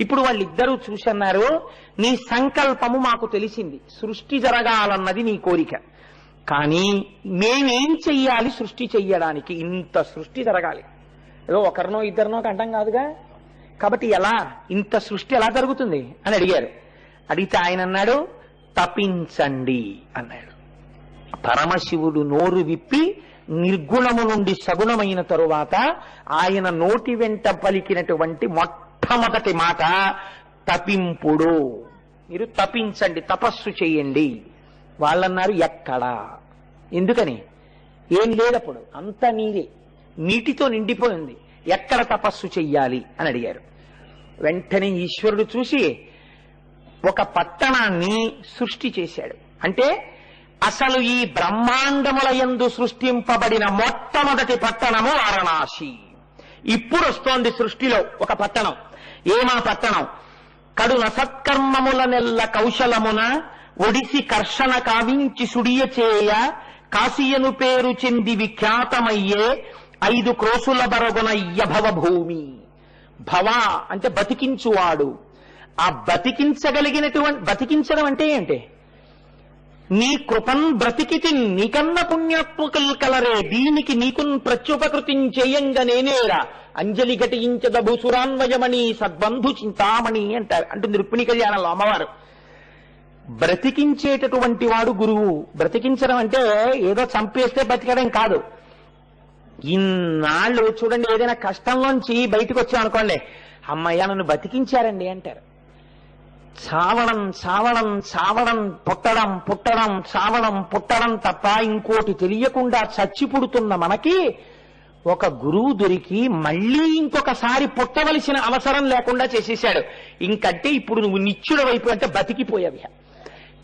ఇప్పుడు వాళ్ళిద్దరూ చూసన్నారు నీ సంకల్పము మాకు తెలిసింది. సృష్టి జరగాలన్నది నీ కోరిక. కానీ మేమేం చెయ్యాలి సృష్టి చెయ్యడానికి? ఇంత సృష్టి జరగాలి. ఏదో ఒకరినో ఇద్దరినో కంటం కాదుగా? కాబట్టి ఎలా? ఇంత సృష్టి ఎలా జరుగుతుంది? అని అడిగారు. అడిగితే ఆయన అన్నాడు తపించండి అన్నాడు. పరమశివుడు నోరు విప్పి నిర్గుణము నుండి సగుణమైన తరువాత ఆయన నోటి వెంట పలికినటువంటి మొట్టమొదటి మాట తపింపుడు. మీరు తపించండి తపస్సు చేయండి. వాళ్ళన్నారు ఎక్కడా? ఎందుకని? ఏం లేదప్పుడు అంత నీరే. నీటితో నిండిపోయింది. ఎక్కడ తపస్సు చెయ్యాలి? అని అడిగారు. వెంటనే ఈశ్వరుడు చూసి ఒక పట్టణాన్ని సృష్టి చేశాడు. అంటే అసలు ఈ బ్రహ్మాండముల యందు సృష్టింపబడిన మొట్టమొదటి పట్టణము వారణాసి. ఇప్పుడు వస్తోంది సృష్టిలో ఒక పట్టణం. ఏమా పట్టణం? కడున సత్కర్మములనెల్ల కౌశలమున ఒడిసి కర్షణ కావించి సుడియ చేయ కాశీయను పేరు చెంది విఖ్యాతమయ్యే ఐదు క్రోసుల బరగున యభవ భూమి భవ అంటే బతికించువాడు. ఆ బతికించగలిగినటువంటి బతికించడం అంటే ఏంటి? నీ కృపన్ బ్రతికితి నీకన్న పుణ్యాత్మకుల్ కలరే దీనికి నీకున్ ప్రత్యుపకృతిం చేయంగా నేనేరా. అంజలి ఘటించద భూసురాన్వయమణి సద్బంధు చింతామణి అంటారు. అంటుంది రుక్మిణి కళ్యాణంలో అమ్మవారు. బ్రతికించేటటువంటి వాడు గురువు. బ్రతికించడం అంటే ఏదో చంపేస్తే బ్రతికడం కాదు. ఇన్నాళ్ళు చూడండి ఏదైనా కష్టంలోంచి బయటకు వచ్చాం అనుకోండి అమ్మయ్య నన్ను బతికించారండి అంటారు. చావడం చావడం చావడం పుట్టడం పుట్టడం చావడం పుట్టడం తప్ప ఇంకోటి తెలియకుండా చచ్చి పుడుతున్న మనకి ఒక గురువు దొరికి మళ్ళీ ఇంకొకసారి పుట్టవలసిన అవసరం లేకుండా చేసేశాడు. ఇంకంటే ఇప్పుడు నువ్వు నిత్యుడు వైపు అంటే బతికిపోయావి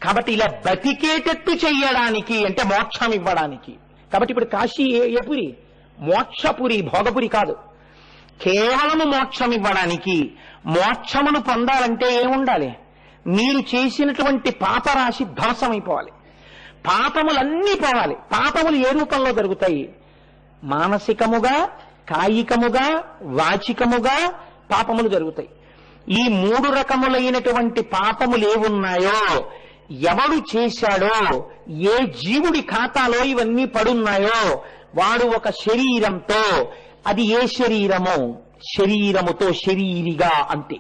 కాబట్టి ఇలా బతికేటట్టు చెయ్యడానికి అంటే మోక్షం ఇవ్వడానికి. కాబట్టి ఇప్పుడు కాశీ ఏ పురి మోక్షపురి భోగపురి కాదు. కేవలము మోక్షం ఇవ్వడానికి మోక్షమును పొందాలంటే ఏముండాలి? మీరు చేసినటువంటి పాపరాశి ధ్వంసమైపోవాలి. పాపములన్నీ పోవాలి. పాపములు ఏ రూపంలో జరుగుతాయి? మానసికముగా కాయికముగా వాచికముగా పాపములు జరుగుతాయి. ఈ మూడు రకములైనటువంటి పాపములు ఏవున్నాయో ఎవడు చేశాడో ఏ జీవుడి ఖాతాలో ఇవన్నీ పడున్నాయో వాడు ఒక శరీరంతో అది ఏ శరీరమో శరీరముతో శరీరిగా అంతే.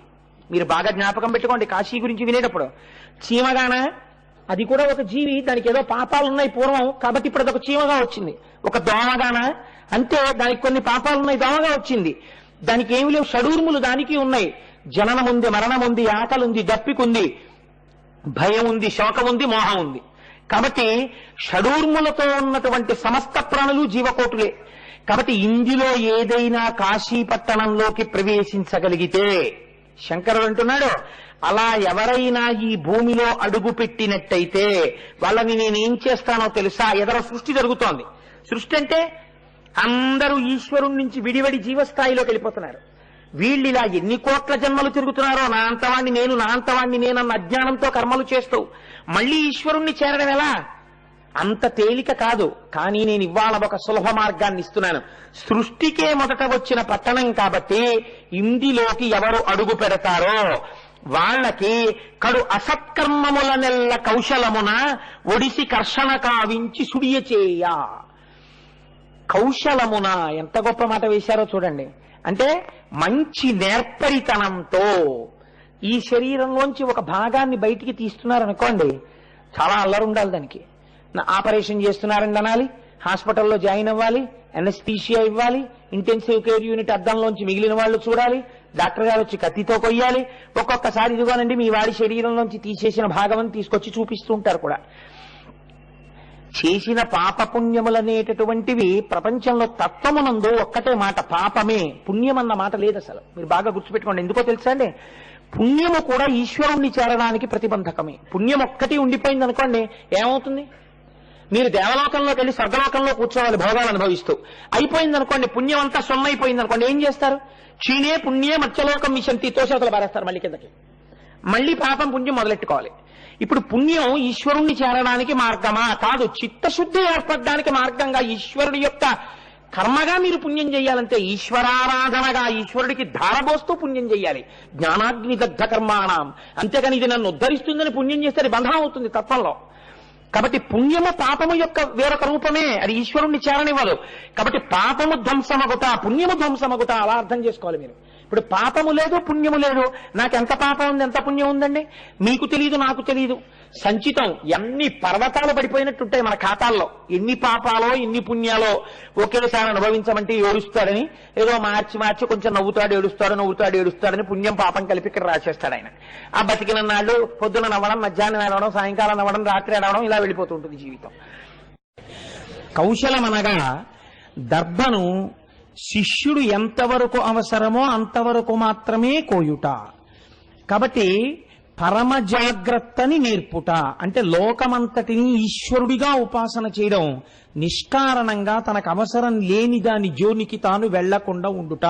మీరు బాగా జ్ఞాపకం పెట్టుకోండి కాశీ గురించి వినేటప్పుడు. చీమగాన అది కూడా ఒక జీవి దానికి ఏదో పాపాలు ఉన్నాయి పూర్వం కాబట్టి ఇప్పుడు అదొక చీమగా వచ్చింది. ఒక దోమగాన అంతే దానికి కొన్ని పాపాలు ఉన్నాయి దోమగా వచ్చింది. దానికి ఏమి లేవు షడూర్ములు దానికి ఉన్నాయి. జననం ఉంది మరణం ఉంది ఆకలి ఉంది దప్పికుంది భయం ఉంది శోకం ఉంది మోహం ఉంది కాబట్టి షడూర్ములతో ఉన్నటువంటి సమస్త ప్రాణులు జీవకోటులే. కాబట్టి ఇందులో ఏదైనా కాశీపట్టణంలోకి ప్రవేశించగలిగితే శంకరుడు అంటున్నాడు అలా ఎవరైనా ఈ భూమిలో అడుగు పెట్టినట్టయితే వాళ్ళని నేనేం చేస్తానో తెలుసా? ఎదర సృష్టి జరుగుతోంది. సృష్టి అంటే అందరూ ఈశ్వరుడి నుంచి విడివడి జీవస్థాయిలోకి వెళ్ళిపోతున్నారు. వీళ్ళు ఇలా ఎన్ని కోట్ల జన్మలు తిరుగుతున్నారో నా అంతవాణ్ణి నేను నా అంతవాణ్ణి నేనన్న అజ్ఞానంతో కర్మలు చేస్తూ మళ్ళీ ఈశ్వరుణ్ణి చేరడం ఎలా? అంత తేలిక కాదు కానీ నేను ఇవాళ ఒక సులభ మార్గాన్ని ఇస్తున్నాను. సృష్టికే మొదట వచ్చిన పట్టణం కాబట్టి ఇందిలోకి ఎవరు అడుగు పెడతారో వాళ్ళకి కడు అసత్కర్మముల నెల్ల కౌశలమున ఒడిసి కర్షణ కావించి సుడియ చేయ. కౌశలమున ఎంత గొప్ప మాట వేశారో చూడండి. అంటే మంచి నేర్పరితనంతో ఈ శరీరంలోంచి ఒక భాగాన్ని బయటికి తీస్తున్నారనుకోండి చాలా అల్లరి ఉండాలి దానికి. ఆపరేషన్ చేస్తున్నారని అనాలి హాస్పిటల్లో జాయిన్ అవ్వాలి ఎనస్థీషియా ఇవ్వాలి ఇంటెన్సివ్ కేర్ యూనిట్ అద్దంలోంచి మిగిలిన వాళ్ళు చూడాలి డాక్టర్ గారు వచ్చి కత్తితో కొయ్యాలి ఒక్కొక్కసారి ఇదిగోనండి మీ వాడి శరీరంలోంచి తీసేసిన భాగం తీసుకొచ్చి చూపిస్తూ ఉంటారు కూడా. చేసిన పాపపుణ్యములనేటటువంటివి ప్రపంచంలో తత్వమునందు ఒక్కటే మాట పాపమే. పుణ్యం అన్న మాట లేదు అసలు. మీరు బాగా గుర్తుపెట్టుకోండి. ఎందుకో తెలుసా అండి? పుణ్యము కూడా ఈశ్వరుణ్ణి చేరడానికి ప్రతిబంధకమే. పుణ్యం ఒక్కటి ఉండిపోయింది అనుకోండి ఏమవుతుంది? మీరు దేవలోకంలోకి వెళ్ళి స్వర్గలోకంలో కూర్చోవాలి భోగాలు అనుభవిస్తూ. అయిపోయింది అనుకోండి పుణ్యం అంతా సొమ్మైపోయింది అనుకోండి ఏం చేస్తారు? క్షీణే పుణ్యే మత్స్యలోకం మిషంతి తోసేతలు పారేస్తారు మళ్ళీ కిందకి. మళ్ళీ పాపం పుణ్యం మొదలెట్టుకోవాలి. ఇప్పుడు పుణ్యం ఈశ్వరుణ్ణి చేరడానికి మార్గమా? కాదు చిత్తశుద్ధి ఏర్పడడానికి మార్గంగా ఈశ్వరుడి యొక్క కర్మగా మీరు పుణ్యం చేయాలంటే ఈశ్వరారాధనగా ఈశ్వరుడికి ధారబోస్తూ పుణ్యం చేయాలి. జ్ఞానాగ్ని దగ్ధ కర్మాణం. అంతేకాని ఇది నన్ను ఉద్ధరిస్తుందని పుణ్యం చేస్తే బంధం అవుతుంది తత్వంలో. కాబట్టి పుణ్యము పాపము యొక్క వేరొక రూపమే. అది ఈశ్వరుణ్ణి చేరనివ్వదు. కాబట్టి పాపము ధ్వంసమగుట పుణ్యము ధ్వంసమగుట అలా అర్థం చేసుకోవాలి మీరు. ఇప్పుడు పాపము లేదు పుణ్యము లేదు. నాకు ఎంత పాపం ఉంది ఎంత పుణ్యం ఉందండి? మీకు తెలియదు నాకు తెలియదు సంచితం ఎన్ని పర్వతాలు పడిపోయినట్టుంటాయి మన ఖాతాల్లో. ఎన్ని పాపాలో ఎన్ని పుణ్యాలో ఒకేసారి అనుభవించమంటే ఏడుస్తాడని ఏదో మార్చి మార్చి కొంచెం నవ్వుతాడు ఏడుస్తాడు నవ్వుతాడు ఏడుస్తాడని పుణ్యం పాపం కలిపి ఇక్కడ రాసేస్తాడు ఆయన. ఆ బతికిన నాళ్ళు పొద్దున నవ్వడం మధ్యాహ్నం ఏడవడం సాయంకాలం నవ్వడం రాత్రి ఏడవడం ఇలా వెళ్ళిపోతుంటుంది జీవితం. కౌశలం అనగా దర్భను శిష్యుడు ఎంతవరకు అవసరమో అంతవరకు మాత్రమే కోయుట. కాబట్టి పరమ జాగ్రత్తని నేర్పుట. అంటే లోకమంతటిని ఈశ్వరుడిగా ఉపాసన చేయడం. నిష్కారణంగా తనకు అవసరం లేని దాని జోనికి తాను వెళ్ళకుండా ఉండుట.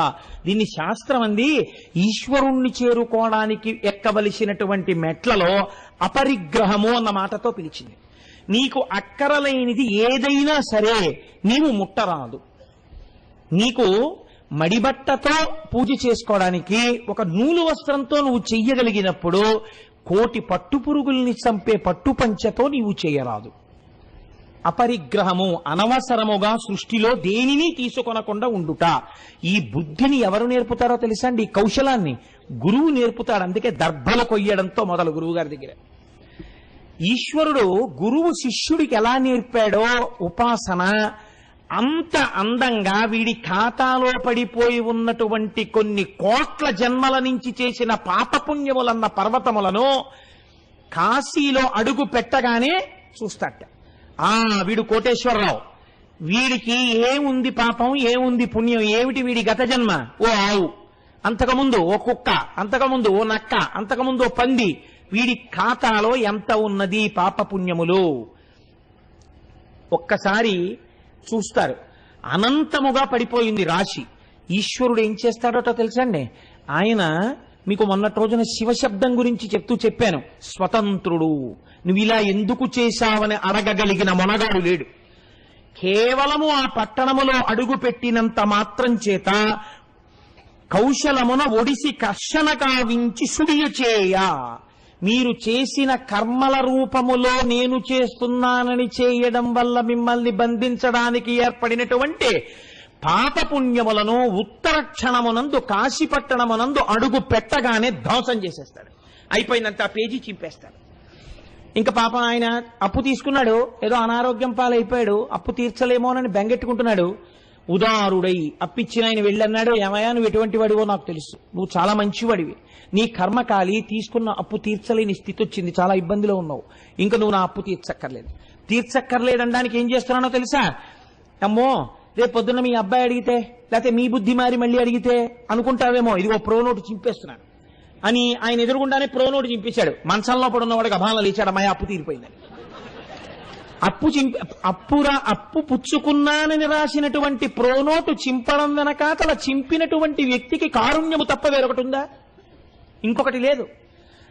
దీన్ని శాస్త్రం అంది ఈశ్వరుణ్ణి చేరుకోవడానికి ఎక్కవలసినటువంటి మెట్లలో అపరిగ్రహము అన్న మాటతో పిలిచింది. నీకు అక్కరలేనిది ఏదైనా సరే నీవు ముట్టరాదు. నీకు మడిబట్టతో పూజ చేసుకోవడానికి ఒక నూలు వస్త్రంతో నువ్వు చెయ్యగలిగినప్పుడు కోటి పట్టు పురుగుల్ని చంపే పట్టు పంచతో నీవు చేయరాదు. అపరిగ్రహము అనవసరముగా సృష్టిలో దేనిని తీసుకొనకుండా ఉండుట. ఈ బుద్ధిని ఎవరు నేర్పుతారో తెలుసా అండి ఈ కౌశలాన్ని గురువు నేర్పుతాడు. అందుకే దర్భల కొయ్యడంతో మొదలు గురువు గారి దగ్గర. ఈశ్వరుడు గురువు శిష్యుడికి ఎలా నేర్పాడో ఉపాసన అంత అందంగా వీడి ఖాతాలో పడిపోయి ఉన్నటువంటి కొన్ని కోట్ల జన్మల నుంచి చేసిన పాపపుణ్యములన్న పర్వతములను కాశీలో అడుగు పెట్టగానే చూస్తాట ఆ వీడు కోటేశ్వరరావు. వీడికి ఏముంది పాపం ఏముంది పుణ్యం ఏమిటి వీడి గత జన్మ? ఓ ఆవు. అంతకుముందు ఓ కుక్క అంతకుముందు ఓ నక్క అంతకుముందు ఓ పంది. వీడి ఖాతాలో ఎంత ఉన్నది పాపపుణ్యములు? ఒక్కసారి చూస్తారు. అనంతముగా పడిపోయింది రాశి. ఈశ్వరుడు ఏం చేస్తాడోటో తెలుసండి? ఆయన మీకు మొన్నటి రోజున శివశబ్దం గురించి చెప్తూ చెప్పాను. స్వతంత్రుడు. నువ్వు ఇలా ఎందుకు చేశావని అడగగలిగిన మొనగాడు లేడు. కేవలము ఆ పట్టణములో అడుగు పెట్టినంత మాత్రం చేత కౌశలమున ఒడిసి కర్షణ కావించి సుడియ మీరు చేసిన కర్మల రూపములో నేను చేస్తున్నానని చేయడం వల్ల మిమ్మల్ని బంధించడానికి ఏర్పడినటువంటి పాపపుణ్యములను ఉత్తర క్షణమునందు కాశీపట్టణమునందు అడుగు పెట్టగానే ధ్వంసం చేసేస్తాడు. అయిపోయిందంత ఆ పేజీ చింపేస్తాడు. ఇంకా పాపం ఆయన అప్పు తీసుకున్నాడు. ఏదో అనారోగ్యం పాలైపోయాడు. అప్పు తీర్చలేమోనని బెంగెట్టుకుంటున్నాడు. ఉదారుడై అప్పిచ్చిన ఆయన వెళ్ళన్నాడు ఏమయ్యా నువ్వు ఎటువంటి వాడివో నాకు తెలుసు. నువ్వు చాలా మంచివాడివి. నీ కర్మకాలి తీసుకున్న అప్పు తీర్చలేని స్థితి వచ్చింది చాలా ఇబ్బందిలో ఉన్నావు. ఇంకా నువ్వు నా అప్పు తీర్చక్కర్లేదు. తీర్చక్కర్లేదనడానికి ఏం చేస్తున్నానో తెలుసా? అమ్మో రేపు పొద్దున్న మీ అబ్బాయి అడిగితే లేకపోతే మీ బుద్ధి మారి మళ్ళీ అడిగితే అనుకుంటావేమో. ఇదిగో ప్రో నోటు చింపేస్తున్నాను అని ఆయన ఎదురుగుండానే ప్రో నోటు చింపేశాడు. మంచంలో పడున్నవాడు గభాలను లేచాడు. అమ్మాయి అప్పు తీరిపోయిందని. అప్పు చింపి అప్పురా అప్పు పుచ్చుకున్నానని రాసినటువంటి ప్రోనోటు చింపడం వెనకాతల చింపినటువంటి వ్యక్తికి కారుణ్యము తప్ప వేరొకటి ఉందా? ఇంకొకటి లేదు.